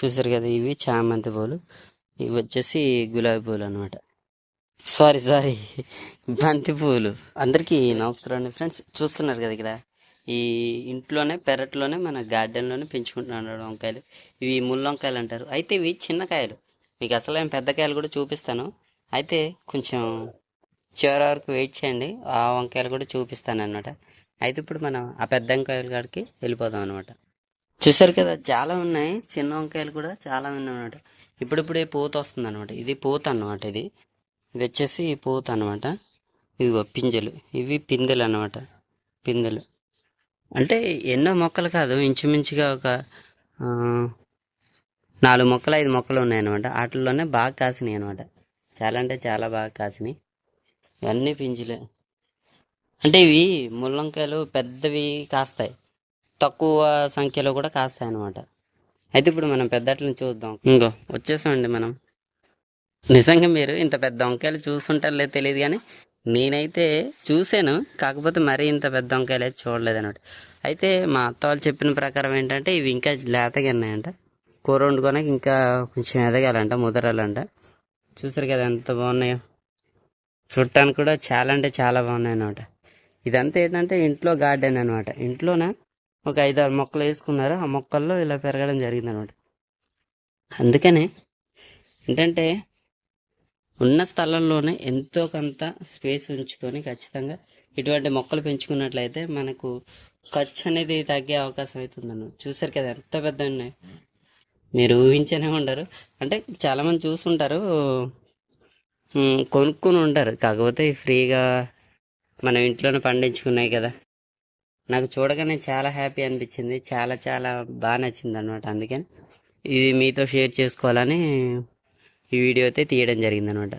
చూసారు కదా ఇవి చామంతి పూలు. ఇవి వచ్చేసి గులాబీ పూలు అనమాట సారీ సారీ బంతి పూలు. అందరికీ నమస్కారం అండి ఫ్రెండ్స్. చూస్తున్నారు కదా ఇక్కడ. ఈ ఇంట్లోనే పెరట్లోనే మన గార్డెన్లోనే పెంచుకుంటున్నాడు వంకాయలు. ఇవి ముళ్ళొంకాయలు అంటారు. అయితే ఇవి చిన్న కాయలు. మీకు అసలు నేను పెద్ద కాయలు కూడా చూపిస్తాను. అయితే కొంచెం చివరి వరకు వెయిట్ చేయండి. ఆ వంకాయలు కూడా చూపిస్తాను అనమాట అయితే ఇప్పుడు మనం ఆ పెద్ద వంకాయల కాడికి వెళ్ళిపోదాం అనమాట చూసారు కదా చాలా ఉన్నాయి. చిన్న వంకాయలు కూడా చాలా ఉన్నాయి అనమాట ఇప్పుడిప్పుడే పూత వస్తుంది అనమాట ఇది పూత అన్నమాట ఇది. ఇది వచ్చేసి పూత అనమాట ఇదిగో పింజలు. ఇవి పిందెలు అనమాట పిందెలు. అంటే ఎన్నో మొక్కలు కాదు ఇంచుమించుగా ఒక నాలుగు మొక్కలు ఐదు మొక్కలు ఉన్నాయన్నమాట వాటిల్లోనే బాగా కాసినాయి అనమాట చాలా అంటే చాలా బాగా కాసినాయి. ఇవన్నీ పింజలే. అంటే ఇవి ముల్లంకాయలు పెద్దవి కాస్తాయి. తక్కువ సంఖ్యలో కూడా కాస్తాయి అనమాట అయితే ఇప్పుడు మనం పెద్దట్లని చూద్దాం. ఇంకో. వచ్చేసామండి మనం. నిజంగా మీరు ఇంత పెద్ద వంకాయలు చూసుంటారో లేదో తెలియదు కానీ నేనైతే చూశాను. కాకపోతే మరీ ఇంత పెద్ద వంకాయలు అయితే చూడలేదు అనమాట అయితే మా అత్త వాళ్ళు చెప్పిన ప్రకారం ఏంటంటే ఇవి ఇంకా లేతగా ఉన్నాయంట కూర వండుకోనకి ఇంకా కొంచెం ఎదగాలంట ముదరాలంట. చూసారు కదా ఎంత బాగున్నాయో. చూడటానికి కూడా చాలా అంటే చాలా బాగున్నాయి అనమాట ఇదంతా ఏంటంటే ఇంట్లో గార్డెన్ అనమాట ఇంట్లోన? ఒక ఐదు ఆరు మొక్కలు వేసుకున్నారు. ఆ మొక్కల్లో ఇలా పెరగడం జరిగింది అనమాట అందుకనే ఏంటంటే ఉన్న స్థలంలోనే ఎంతో కొంత స్పేస్ ఉంచుకొని ఖచ్చితంగా ఇటువంటి మొక్కలు పెంచుకున్నట్లయితే మనకు ఖర్చు అనేది తగ్గే అవకాశం అవుతుందన్న. చూసారు కదా ఎంత పెద్ద ఉన్నాయి. మీరు ఊహించనే ఉండరు. అంటే చాలామంది చూసుంటారు కొనుక్కుని ఉంటారు. కాకపోతే ఫ్రీగా మనం ఇంట్లోనే పండించుకున్నాయి కదా. నాకు చూడగానే చాలా హ్యాపీ అనిపించింది. చాలా చాలా బాగా నచ్చింది అనమాట అందుకని ఇది మీతో షేర్ చేసుకోవాలని ఈ వీడియో అయితే తీయడం జరిగింది అనమాట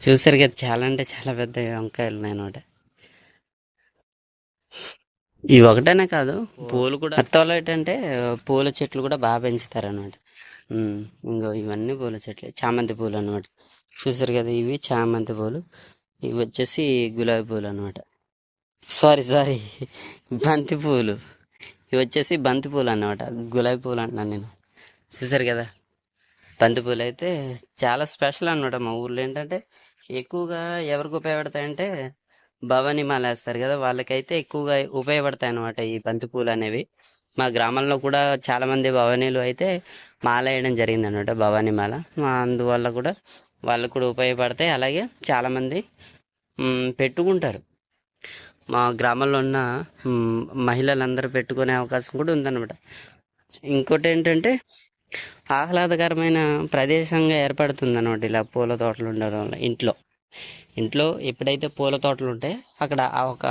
చూసారు కదా చాలా అంటే చాలా పెద్ద వంకాయలు ఉన్నాయి అనమాట ఇవి ఒకటేనే కాదు పూలు కూడా. అత్తలో ఏంటంటే పూల చెట్లు కూడా బాగా పెంచుతారనమాట ఇంకో ఇవన్నీ పూల చెట్లు. చామంతి పూలు అనమాట చూసారు కదా ఇవి చామంతి పూలు. ఇవి వచ్చేసి గులాబీ పూలు అనమాట సారీ సారీ. బంతి పువ్వులు ఇవి వచ్చేసి బంతి పువ్వులు అన్నమాట. గులాబీ పూలు అంటున్నాను నేను. చూసారు కదా? బంతి పువ్వులు అయితే చాలా స్పెషల్ అన్నమాట మా ఊర్లో. ఏంటంటే ఎక్కువగా ఎవరికి ఉపయోగపడతాయంటే భవానీ మాల వేస్తారు కదా? వాళ్ళకైతే ఎక్కువగా ఉపయోగపడతాయి అన్నమాట ఈ బంతి పూలు అనేవి. మా గ్రామంలో కూడా చాలామంది భవానీలు అయితే మాల వేయడం జరిగింది అనమాట భవానీ మాల. మా అందువల్ల కూడా వాళ్ళకు కూడా ఉపయోగపడతాయి. అలాగే చాలామంది పెట్టుకుంటారు. మా గ్రామంలో ఉన్న మహిళలందరూ పెట్టుకునే అవకాశం కూడా ఉందన్నమాట. ఇంకోటి ఏంటంటే ఆహ్లాదకరమైన ప్రదేశంగా ఏర్పడుతుంది అనమాట ఇలా పూల తోటలు ఉండడం వల్ల ఇంట్లో. ఇంట్లో ఎప్పుడైతే పూల తోటలు ఉంటాయి అక్కడ ఒక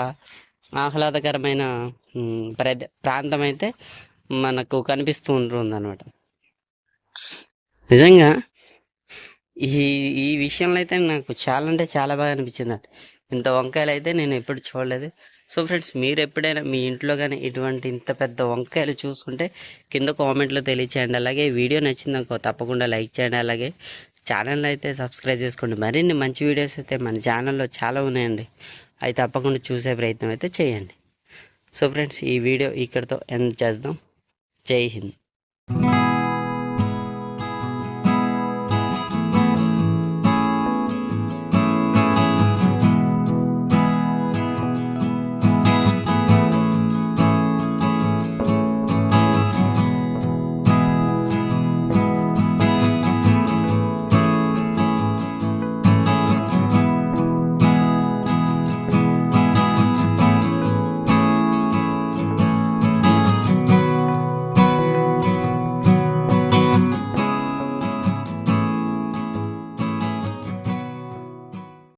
ఆహ్లాదకరమైన ప్రదే ప్రాంతం అయితే మనకు కనిపిస్తూ ఉంటుంది అనమాట నిజంగా ఈ ఈ విషయంలో అయితే నాకు చాలా అంటే చాలా బాగా అనిపించింది అండి ఇంత వంకాయలు అయితే నేను ఎప్పుడు చూడలేదు. సో ఫ్రెండ్స్ మీరు ఎప్పుడైనా మీ ఇంట్లో కానీ ఇటువంటి ఇంత పెద్ద వంకాయలు చూసుకుంటే కింద కామెంట్లో తెలియచేయండి. అలాగే వీడియో నచ్చిందనుకో తప్పకుండా లైక్ చేయండి. అలాగే ఛానల్ అయితే సబ్స్క్రైబ్ చేసుకోండి. మరిన్ని మంచి వీడియోస్ అయితే మన ఛానల్లో చాలా ఉన్నాయండి. అవి తప్పకుండా చూసే ప్రయత్నం అయితే చేయండి. సో ఫ్రెండ్స్ ఈ వీడియో ఇక్కడితో ఎండ్ చేద్దాం. జై హింద్.